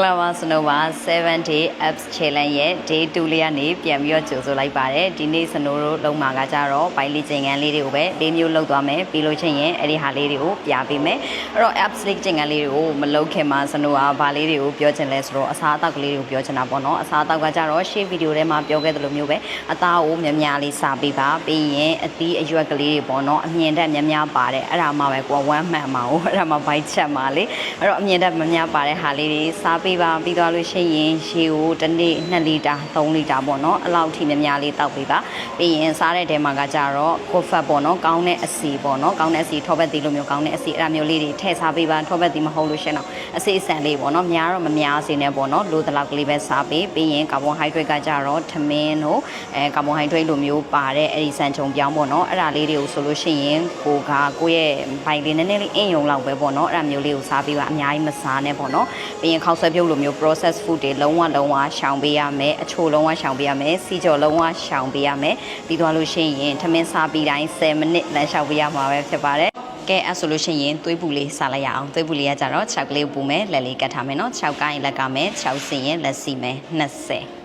္ဂလာပါစနိုပါ7 day apps challenge ရဲ့ day 2လေးကနေပြန်ပြီးတော့ကြိုဆိုလိုက်ပါတယ်ဒီနေ့စနိုတို့လုံးမှာကကြတော့ဘိုင်လီကျင်ကန်လေးတွေကိုပဲ၄မျိုးလောက်သွားမယ်ပြီးလို့ချင်းရင်အဲ့ဒီဟာလေးတွေကိုပြပေးမယ်အဲ့တော့ apps လေးကျင်ကန်လေးတွေကိုမလုပ်ခင်မှာစနိုကဘာလေးတွေကိုပြောချင်လဲဆိုတော့အစားအသောက်ကလေးတွေကိုပြောချင်တာပေါ့နော်အစားအသောက်ကကြတော့ရှေ့ဗီဒီယိုထဲမှာပြောခဲ့သလိုမျိုးပဲအသားကိုများများလေးစားပေးပါပြီးရင်အသီးအရွက်ကလေးတွေပေါ့နော်အမြင်တက်များများပါတယ်အဲ့ဒါမှပဲကိုကဝမ်းမှန်မှာ哦အဲ့ဒါမှဘိုက်ချက်မှာလေအဲ့တော့အမြင်တက်များများပါတဲ့ဟာလေးတွေစားပေးပါပြီးသွားလို့ရှိရင်ရေကိုတစ်နေ့2လီတာ3လီတာပေါ့နော်အဲ့လောက်ထိများများလေးတောက်ပေးပါပြီးရင်စားတဲ့တဲမှာကကြတော့ကိုဖတ်ပေါ့နော်ကောင်းတဲ့အစီပေါ့နော်ကောင်းတဲ့အစီထောပတ်သီးလိုမျိုးကောင်းတဲ့အစီအဲ့ဒါမျိုးလေးတွေထည့်စားပေးပါထောပတ်သီးမဟုတ်လို့ရှင်တော့အစီအစံလေးပေါ့နော်များတော့မများစေနဲ့ပေါ့နော်လိုတလောက်ကလေးပဲစားပေးပြီးရင်ကာဗွန်ဟိုက်ဒရိတ်ကကြတော့ထမင်းတို့အဲကာဗွန်ဟိုက်ဒရိတ်လိုမျိုးပါတဲ့အဲ့ဒီစံချုံပြောင်းပေါ့နော်အဲ့ဒါလေးတွေကိုဆိုလို့ရှိရင်ကိုကကိုယ့်ရဲ့ဘိုင်လေးနည်းနည်းလေးအင်းယုံလောက်ပဲပေါ့နော်အဲ့ဒါမျိုးလေးကိုစားပေးပါအများကြီးမစားနဲ့ပေါ့နော်ပြီးရင်ခောက်ဆွဲပြုတ်လိုမျိုး process food တွေလုံးဝလုံးဝရှောင်ပေးရမယ်အချိုလုံးဝရှောင်ပေးရမယ်စီကြော်လုံးဝရှောင်ပေးရမယ်ပြီးသွားလို့ရှိရင်ထမင်းစားပြီးတိုင်း10မိနစ်လမ်းလျှောက်ပေးရမှာပဲဖြစ်ပါတယ်ကဲအဲ့ဆိုလို့ရှိရင်သွေးပူလေးစားလိုက်ရအောင်သွေးပူလေးကကြတော့6ကလေးပူမယ်လက်လေးကတ်ထားမယ်နော်6ကိုင်းလက်ကမယ်6စင်ရင်လက်စီမယ်20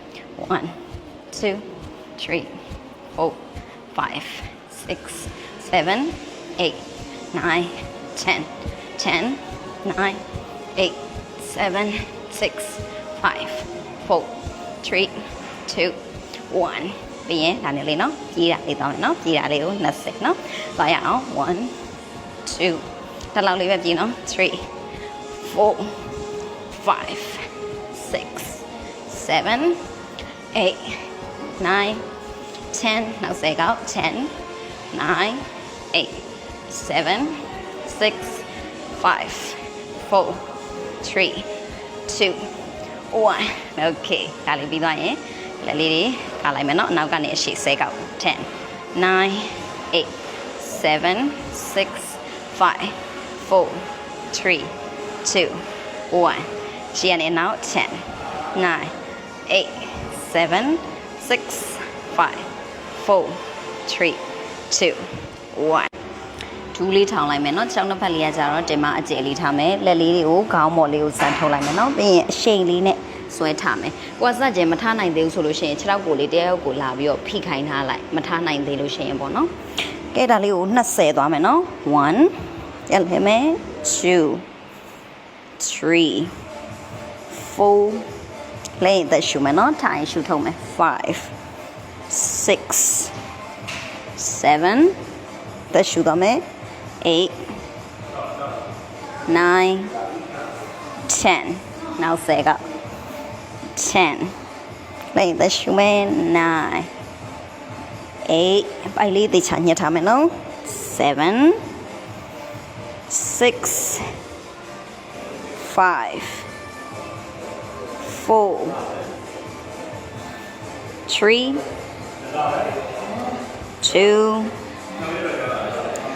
1 2 3 4 5 6 7 8 9 10 10 9 8 7 6 5 4 3 2 1ပြီးရင်ဒါမျိုးလေးနော်ပြေးတာလေးတောင်းမယ်နော်ပြေးတာလေးကို20နော်သွားရအောင်1 2ဒါလောက်လေးပဲပြေးနော်3 4 5 6 7 8 9 10နောက်ဆက်ကောက်10 9 8 7 6 5 4 3 2 1 okay ဒါလေးပြီးသွားရင်လက်လေးတွေကာလိုက်မယ်เนาะအနောက်ကနေအရှိဆဲကောက်10 9 8 7 6 5 4 3 2 1ရှေ့ကနေနောက်10 9 8 7 6 5 4 3 2 1 ဒူးလေးထောင်လိုက်မယ်နော်ချောင်းတစ်ဖက်လေးကကြတော့တင်မအကျယ်လေးထားမယ်လက်လေးတွေကိုခေါင်းမော်လေးကိုစမ်းထုတ်လိုက်မယ်နော်ပြီးရင်အရှိန်လေးနဲ့ဆွဲထားမယ်ကိုကစကြယ်မထားနိုင်သေးဘူးဆိုလို့ရှိရင်6ယောက်ကိုလေးတယောက်ကိုလာပြီးတော့ဖိခိုင်းထားလိုက်မထားနိုင်သေးလို့ရှိရင်ပေါ့နော်ကဲဒါလေးကို20သွားမယ်နော်1ရက်လဲမယ်2 3 4လဲတဲ့ရှူမယ်နော်ထိုင်ရှူထုတ်မယ်5 six, seven, that should I make? မယ်8 9 10နောက်ဆယ်က10လိုက်သက်ရှူမယ်9 8ပိုက်လေးတေချာ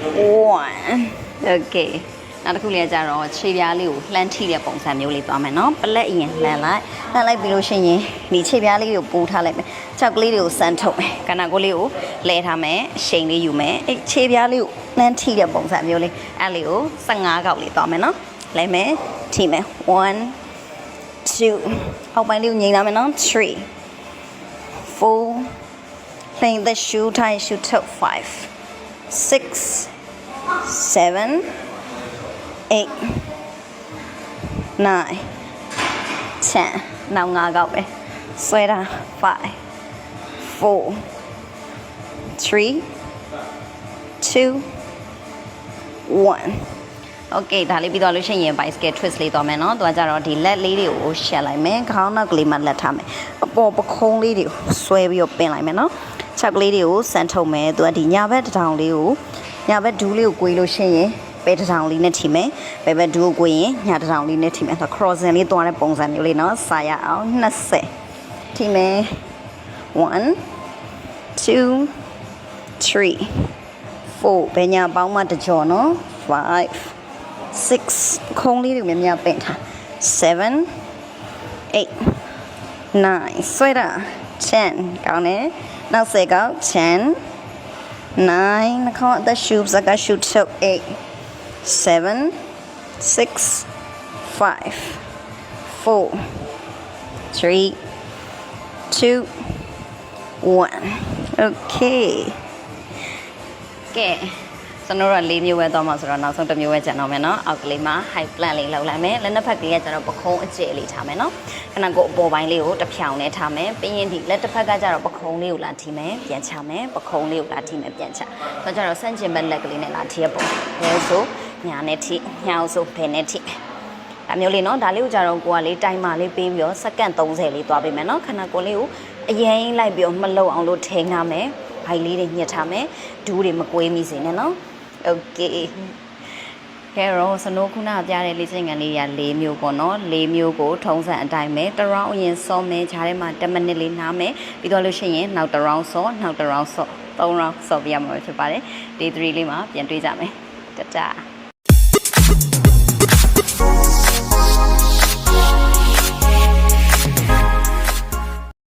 1 okay နောက်တစ်ခုလေးကကြတော့ခြေပြားလေးကိုလှမ်းထိတဲ့ပုံစံမျိုးလေးသွားမယ်နော်ပလက်အရင်လှမ်းလိုက်လှမ်းလိုက်ပြီးလို့ရှိရင်ဒီခြေပြားလေးကိုပိုးထားလိုက်မယ်ချောက်ကလေးတွေကိုစမ်းထုတ်မယ်ကနာကိုလေးကိုလဲထားမယ်အရှိန်လေးယူမယ်အဲ့ခြေပြားလေးကိုလှမ်းထိတဲ့ပုံစံမျိုးလေးအဲ့လေးကို15ကောက်လေးသွားမယ်နော်လဲမယ်ထိမယ်1 2အောက်ပိုင်းလေးကိုငြိမ်ထားမယ်နော်3 4 playing the shoe tie shoe top 5 6 7 8 9 10နောက်၅ကောက်ပဲဆွဲတာ5 4 3 2 1 Okay ဒါလေးပြီးသွားလို့ရှိရင် bicycle twist လေးသွားမယ်เนาะသူကကြတော့ဒီလက်လေးတွေကိုရှက်လိုက်မယ်ခေါင်းနောက်ကလေးမှလက်ထားမယ်အပေါ်ပခုံးလေးတွေကိုဆွဲပြီးတော့ပင်လိုက်မယ်เนาะချက်ကလေးတွေကိုစမ်းထုတ်မယ်သူကဒီညာဘက်တစ်ထောင်လေးကို ညာဘက်ဒူးလေးကိုကွေးလို့ရှိရင်ပဲတစ်ထောင်လေးနဲ့ထိမယ်ပဲဘက်ဒူးကိုကွေးရင်ညာတစ်ထောင်လေးနဲ့ထိမယ်အဲ့ဒါ crossing လေးသွားတဲ့ပုံစံမျိုးလေးနော်ဆာရအောင်20ထိမယ်1 2 3 4ဘယ်ညာပေါင်းမှတကြောနော်5 6ခုံးလေးတွေများများပင့်ထား7 8 9ဆွဲတာ10ကောင်းတယ်နောက်10ကောက်10 9နှာခေါင်းအသက်ရှူစကားရှူထုတ်8 7 6 5 four three two one okay ကဲ ကျွန်တော်တို့က၄မျိုးပဲသွားမှာဆိုတော့နောက်ဆုံးတစ်မျိုးပဲကျန်တော့မယ်နော်အောက်ကလေးမှာ high plant လေးလောက်လိုက်မယ်လက်နှစ်ဖက်ကလေးကကျွန်တော်ပခုံးအကျဲလေးထားမယ်နော်ခဏကိုအပေါ်ပိုင်းလေးကိုတစ်ဖြောင်နဲ့ထားမယ်ပြီးရင်ဒီလက်တစ်ဖက်ကကျတော့ပခုံးလေးကိုလာထီမယ်ပြန်ချမယ်ပခုံးလေးကိုလာထီမယ်ပြန်ချဆိုတော့ကျတော့ဆန့်ကျင်ဘက်လက်ကလေးနဲ့လာထီရပုံလဲဆိုညာနဲ့ထီညာဆိုဘယ်နဲ့ထီအမျိုးလေးနော်ဒါလေးကိုကြတော့ကိုကလေးတိုင်မာလေးပေးပြီးတော့စက္ကန့်30လေးသွားပေးမယ်နော်ခဏကိုလေးကိုအရင်လိုက်ပြီးတော့မလုံအောင်လို့ထဲငါမယ်ဘိုင်လေးတွေညှက်ထားမယ်ဒူးတွေမကွေးမိစေနဲ့နော် นาะ Okay ကဲတော့စနိုးခုနပြတဲ့လေ့ကျင့်ခန်းလေးရ၄မျိုးပေါ့နော်၄မျိုးကိုထုံးစံအတိုင်းပဲတစ် round အရင်စောမယ်ခြားထဲမှာ10မိနစ်လေးနားမယ်ပြီးတော့လို့ရှိရင်နောက်တစ် round စောနောက်တစ် round စော3 round စောပြရမှာဖြစ်ပါတယ် day 3လေးမှာပြန်တွေ့ကြမယ်တတ